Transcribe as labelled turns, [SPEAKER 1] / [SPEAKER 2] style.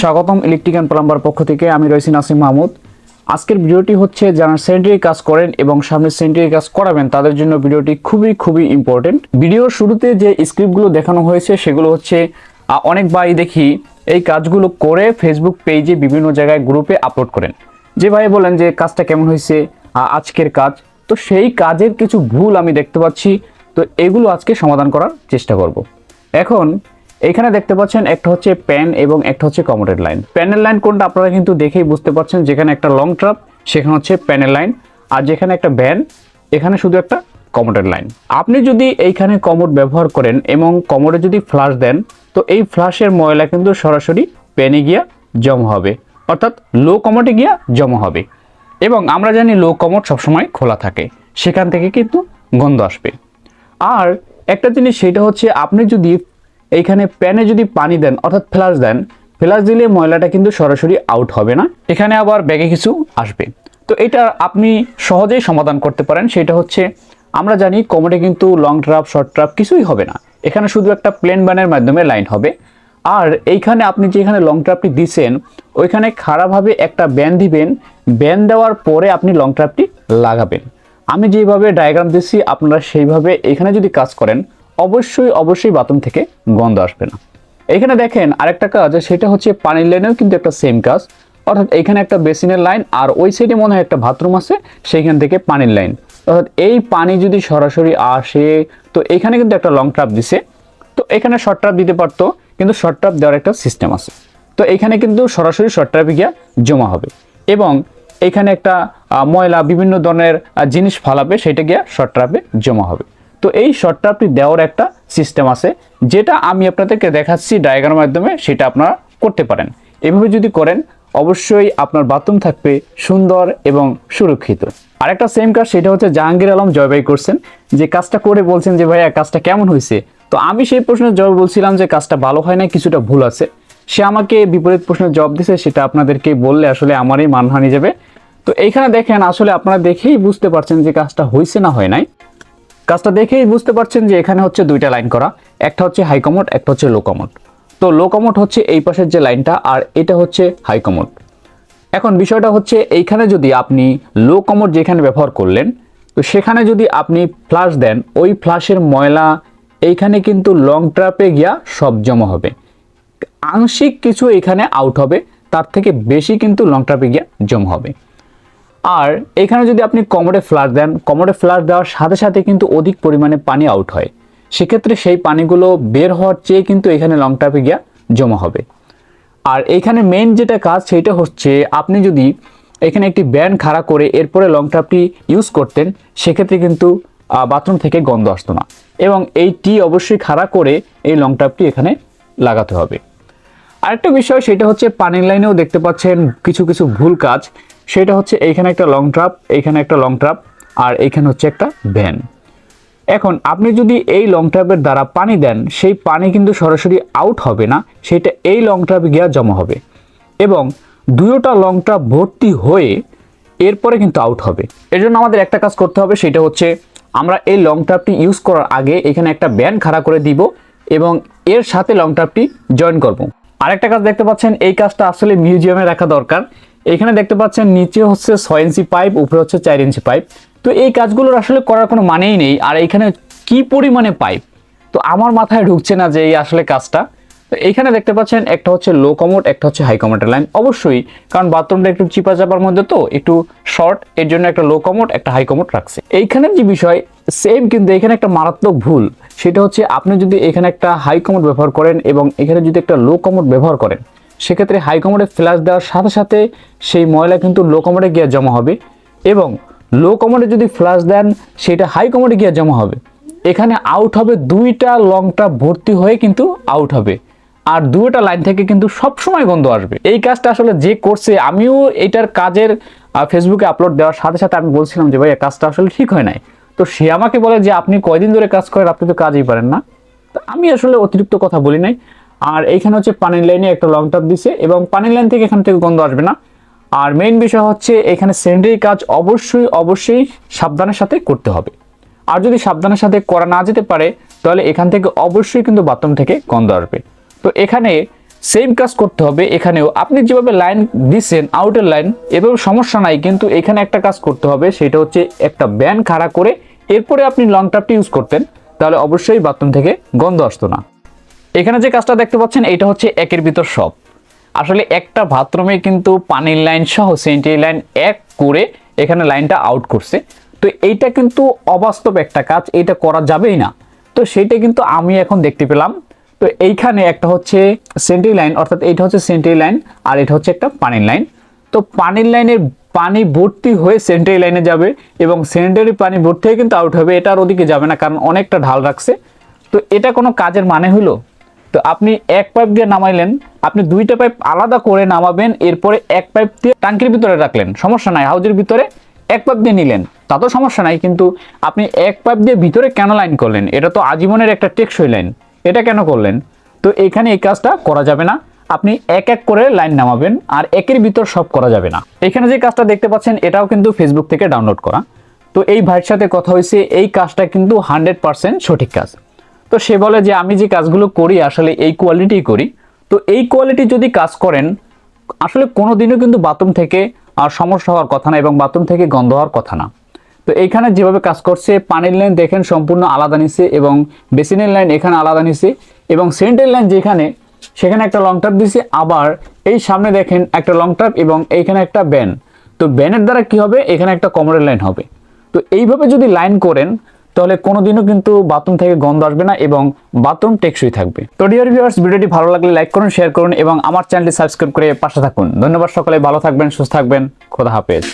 [SPEAKER 1] স্বাগতম electric and plumber পক্ষ থেকে, আমি রয়েছি নাসিম মাহমুদ। আজকের ভিডিওটি হচ্ছে যারা সেন্টারি কাজ করেন এবং সামনে সেন্টারি কাজ করাবেন, তাদের জন্য ভিডিওটি খুবই খুবই ইম্পর্টেন্ট ভিডিওর শুরুতে যে স্ক্রিপ্টগুলো দেখানো হয়েছে, সেগুলো হচ্ছে অনেক ভাই দেখি এই কাজগুলো করে ফেসবুক পেজে বিভিন্ন জায়গায় গ্রুপে আপলোড করেন। যে ভাই বলেন যে, কাজটা কেমন হয়েছে? আজকের কাজ? তো সেই কাজের কিছু ভুল আমি দেখতে পাচ্ছি, তো এগুলো আজকে সমাধান করার চেষ্টা করব। এখন এখানে দেখতে পাচ্ছেন একটা হচ্ছে প্যান এবং একটা হচ্ছে কমোডের লাইন প্যানের লাইন কোনটা আপনারা কিন্তু দেখেই বুঝতে পারছেন, যেখানে একটা লং ট্রাপ সেখানে হচ্ছে প্যানের লাইন আর যেখানে একটা ভ্যান এখানে শুধু একটা কমোডের লাইন আপনি যদি এইখানে কমোড ব্যবহার করেন এবং কমোডে যদি ফ্লাশ দেন, তো এই ফ্লাশের ময়লা কিন্তু সরাসরি প্যানে গিয়া জমা হবে, অর্থাৎ লো কমোডে গিয়া জমা হবে। এবং আমরা জানি লো কমোড সবসময় খোলা থাকে, সেখান থেকে কিন্তু গন্ধ আসবে। আর একটা জিনিস, সেটা হচ্ছে আপনি যদি এইখানে প্যানে যদি পানি দেন, অর্থাৎ ফ্লাশ দেন, ফ্লাশ দিলে ময়লাটা কিন্তু সরাসরি আউট হবে না। এখানে আবার ব্যাগে কিছু আসবে। তো এটা আপনি সহজেই সমাধান করতে পারেন। সেটা হচ্ছে, আমরা জানি কমোডে কিন্তু লং ট্রাপ শর্ট ট্রাপ কিছুই হবে না। এখানে শুধু একটা প্লেন ব্যানের মাধ্যমে লাইন হবে। আর এইখানে আপনি যেখানে লং ট্রাপটি দিছেন, ওইখানে খারাপভাবে একটা ব্যান দিবেন। ব্যান দেওয়ার পরে আপনি লং ট্রাপটি লাগাবেন। আমি যেভাবে ডায়াগ্রাম দিচ্ছি, আপনারা সেইভাবে এখানে যদি কাজ করেন অবশ্যই অবশ্যই বাথরুম থেকে গন্ধ আসবে না। এখানে দেখেন আরেকটা কাজ, সেটা হচ্ছে পানির লাইনেও কিন্তু একটা সেম কাজ। অর্থাৎ এখানে একটা বেসিনের লাইন আর ওই সাইডে মনে হয় একটা বাথরুম আছে, সেইখান থেকে পানির লাইন অর্থাৎ এই পানি যদি সরাসরি আসে, তো এখানে কিন্তু একটা লং ট্রাপ দিছে। তো এখানে শর্ট ট্রাপ দিতে পারতো, কিন্তু শর্ট ট্রাপ দেওয়ার একটা সিস্টেম আছে। তো এখানে কিন্তু সরাসরি শর্ট ট্রাপে গিয়া জমা হবে। এবং এখানে একটা ময়লা বিভিন্ন ধরনের জিনিস ফালাবে, সেটা গিয়া শর্ট ট্রাপে জমা হবে। তো এই শর্ট ট্রাপটি দেওয়ার একটা সিস্টেম আছে, যেটা আমি আপনাদেরকে দেখাচ্ছি ডায়াগ্রামের মাধ্যমে, সেটা আপনারা করতে পারেন। এভাবে যদি করেন, অবশ্যই আপনার বাথরুম থাকবে সুন্দর এবং সুরক্ষিত। আরেকটা সেম কাজ, সেটা হচ্ছে জাহাঙ্গীর আলম জয়বাই করছেন, যে কাজটা করে বলছেন যে, ভাইয়া, কাজটা কেমন হয়েছে? তো আমি সেই প্রশ্নের জবাব বলছিলাম যে, কাজটা ভালো হয় না কিছুটা ভুল আছে। সে আমাকে বিপরীত প্রশ্নের জবাব দিছে সেটা আপনাদেরকে বললে আসলে আমারই মানহানি যাবে। তো এইখানে দেখেন, আসলে আপনারা দেখেই বুঝতে পারছেন যে, কাজটা হয়েছে না হয় নাই। কাজটা দেখেই বুঝতে পারছেন যে এখানে হচ্ছে দুইটা লাইন করা। একটা হচ্ছে হাই কমোড একটা হচ্ছে লো কমোড তো লো কমোড হচ্ছে এই পাশের যে লাইনটা, আর এটা হচ্ছে হাই কমোড এখন বিষয়টা হচ্ছে এইখানে যদি আপনি লো কমোড যেখানে ব্যবহার করলেন, তো সেখানে যদি আপনি ফ্লাশ দেন, ওই ফ্লাশের ময়লা এইখানে কিন্তু লং ট্রাপে গিয়া সব জমা হবে। আংশিক কিছু এখানে আউট হবে, তার থেকে বেশি কিন্তু লং ট্রাপে গিয়া জমা হবে। আর এখানে যদি আপনি কমোডে ফ্লাশ দেন কমোডে ফ্লাশ দেওয়ার সাথে সাথে কিন্তু অধিক পরিমাণে পানি আউট হয়। সেক্ষেত্রে সেই পানিগুলো বের হওয়ার চেয়ে কিন্তু এখানে লং ট্রাপে গিয়া জমা হবে। আর এইখানে মেন যেটা কাজ সেটা হচ্ছে আপনি যদি এখানে একটি ব্যান খাড়া করে এরপরে লং ট্রাপটি ইউজ করতেন, সেক্ষেত্রে কিন্তু বাথরুম থেকে গন্ধ আসতো না। এবং এই টি অবশ্যই খাড়া করে এই লং ট্রাপটি এখানে লাগাতে হবে। আরেকটা বিষয়, সেটা হচ্ছে পানির লাইনেও দেখতে পাচ্ছেন কিছু কিছু ভুল কাজ। সেটা হচ্ছে এইখানে একটা লং ট্রাপ এইখানে একটা লং ট্রাপ আর এইখানে হচ্ছে একটা ভ্যান এখন আপনি যদি এই লং ট্রাপের দ্বারা পানি দেন, সেই পানি কিন্তু সরাসরি আউট হবে না, সেটা এই লং ট্রাপে গিয়ে জমা হবে। এবং দুয়োটা লং ট্রাপ ভর্তি হয়ে এরপরে কিন্তু আউট হবে। এর জন্য আমাদের একটা কাজ করতে হবে, সেটা হচ্ছে আমরা এই লং ট্রাপটি ইউজ করার আগে এখানে একটা ব্যান্ড খাড়া করে দিব এবং এর সাথে লং ট্রাপটি জয়েন করব। আরেকটা কাজ দেখতে পাচ্ছেন, এই কাজটা আসলে মিউজিয়ামে রাখা দরকার। এখানে দেখতে পাচ্ছেন নিচে হচ্ছে ছয় ইঞ্চি পাইপ, উপরে হচ্ছে চার ইঞ্চি পাইপ। তো এই কাজগুলোর আসলে করার কোনো মানেই নেই। আর এখানে কি পরিমাণে পাইপ? তো আমার মাথায় ঢুকছে না যে এই আসলে কাজটা। তো এইখানে দেখতে পাচ্ছেন একটা হচ্ছে লো কমোড একটা হচ্ছে হাই কমোডের লাইন অবশ্যই, কারণ বাথরুমটা একটু চিপা চাপার মধ্যে তো, একটু শর্ট এর জন্য একটা লো কমোড একটা হাই কমোড রাখছে। এইখানের যে বিষয় সেম কিন্তু এখানে একটা মারাত্মক ভুল। সেটা হচ্ছে আপনি যদি এখানে একটা হাই কমোড ব্যবহার করেন এবং এখানে যদি একটা লো কমোড ব্যবহার করেন সেক্ষেত্রে হাই কমোডে ফ্ল্যাশ দেওয়ার সাথে সাথে সেই ময়লা কিন্তু লো কমোডে গিয়ে জমা হবে এবং লো কমোডে যদি ফ্ল্যাশ দেন, সেটা হাই কমোডে গিয়ে জমা হবে। এখানে আউট হবে দুইটা লংটা ভর্তি হয়ে কিন্তু আউট হবে। আর দুইটা লাইন থেকে কিন্তু সব সময় গন্ধ আসবে। এই কাজটা আসলে যে করছে, আমিও এটার কাজের ফেসবুকে আপলোড দেওয়ার সাথে সাথে আমি বলছিলাম যে ভাই কাজটা আসলে ঠিক হয় নাই। তো সে আমাকে বলে যে, আপনি কয়দিন ধরে কাজ করেন? আপনি তো কাজই পারেন না। তো আমি আসলে অতিরিক্ত কথা বলি নাই। আর এইখানে হচ্ছে পানির লাইনে একটা লং টাপ দিছে এবং পানির লাইন থেকে এখান থেকে গন্ধ আসবে না। আর মেইন বিষয় হচ্ছে এখানে সেন্ডারি কাজ অবশ্যই অবশ্যই সাবধানের সাথে করতে হবে। আর যদি সাবধানের সাথে করা না যেতে পারে, তাহলে এখান থেকে অবশ্যই কিন্তু বাথরুম থেকে গন্ধ আসবে। তো এখানে সেম কাজ করতে হবে। এখানেও আপনি যেভাবে লাইন দিচ্ছেন আউটের লাইন এভাবে সমস্যা নাই, কিন্তু এখানে একটা কাজ করতে হবে, সেটা হচ্ছে একটা ব্যান খাড়া করে এরপরে আপনি লং টাপটি ইউজ করতেন, তাহলে অবশ্যই বাথরুম থেকে গন্ধ আসতো না। এখানে যে কাজটা দেখতে পাচ্ছেন, এটা হচ্ছে একের ভিতর সব। আসলে একটা বাথরুমে কিন্তু পানির লাইন সহ সেন্টারি লাইন এক করে এখানে লাইনটা আউট করছে। তো এইটা কিন্তু অবাস্তব একটা কাজ এটা করা যাবেই না। তো সেইটা কিন্তু আমি এখন দেখতে পেলাম। তো এইখানে একটা হচ্ছে সেন্টারি লাইন, অর্থাৎ এইটা হচ্ছে সেন্টারি লাইন আর এটা হচ্ছে একটা পানির লাইন। তো পানির লাইনের পানি ভর্তি হয়ে সেন্টারি লাইনে যাবে এবং সেন্টারি পানি ভর্তি হয়ে কিন্তু আউট হবে, এটা আর ওদিকে যাবে না কারণ অনেকটা ঢাল রাখছে। তো এটা কোনো কাজের মানে হলো? তো আপনি এক পাইপ দিয়ে নামাইলেন, আপনি দুইটা পাইপ আলাদা করে নামাবেন, এরপরে এক পাইপ দিয়ে টাঙ্কির ভিতরে রাখলেন। সমস্যা নাই, হাউজের ভিতরে এক পাইপ দিয়ে নিলেন। তা তো সমস্যা নাই, কিন্তু আপনি এক পাইপ দিয়ে ভিতরে কেন লাইন করলেন? এটা তো আজীবনের একটা টেকসই লাইন। এটা কেন করলেন? তো এখানে এই কাজটা করা যাবে না। আপনি এক এক করে লাইন নামাবেন, আর একের ভিতর সব করা যাবে না। এখানে যে কাজটা দেখতে পাচ্ছেন, এটাও কিন্তু ফেসবুক থেকে ডাউনলোড করা। তো এই ভাইয়ের সাথে কথা হয়েছে, এই কাজটা কিন্তু হান্ড্রেড পার্সেন্ট সঠিক কাজ। তো সে বলে যে আমি যে কাজগুলো করি, আসলে এই কোয়ালিটি করি। তো এই কোয়ালিটি যদি কাজ করেন, আসলে কোনোদিনও কিন্তু বাথরুম থেকে আর সমস্যা হওয়ার কথা না এবং বাথরুম থেকে গন্ধ হওয়ার কথা না। তো এইখানে যেভাবে কাজ করছে, পানির লাইন দেখেন সম্পূর্ণ আলাদা নিছে এবং বেসিনের লাইন এখানে আলাদা নিছে এবং সেন্টের লাইন যেখানে, সেখানে একটা লং টার্প দিছে, আবার এই সামনে দেখেন একটা লং টার্প এবং এইখানে একটা ব্যান তো ব্যানের দ্বারা কি হবে? এখানে একটা কমরের লাইন হবে। তো এইভাবে যদি লাইন করেন তাহলে কোনোদিনও কিন্তু বাথরুম থেকে গন্ধ আসবে না এবং বাথরুম টেকসই থাকবে। তো ডিয়ার ভিউয়ার্স ভিডিওটি ভালো লাগলে লাইক করুন শেয়ার করুন এবং আমার চ্যানেলটি সাবস্ক্রাইব করে পাশে থাকুন। ধন্যবাদ সকলে, ভালো থাকবেন, সুস্থ থাকবেন, খোদা হাফেজ।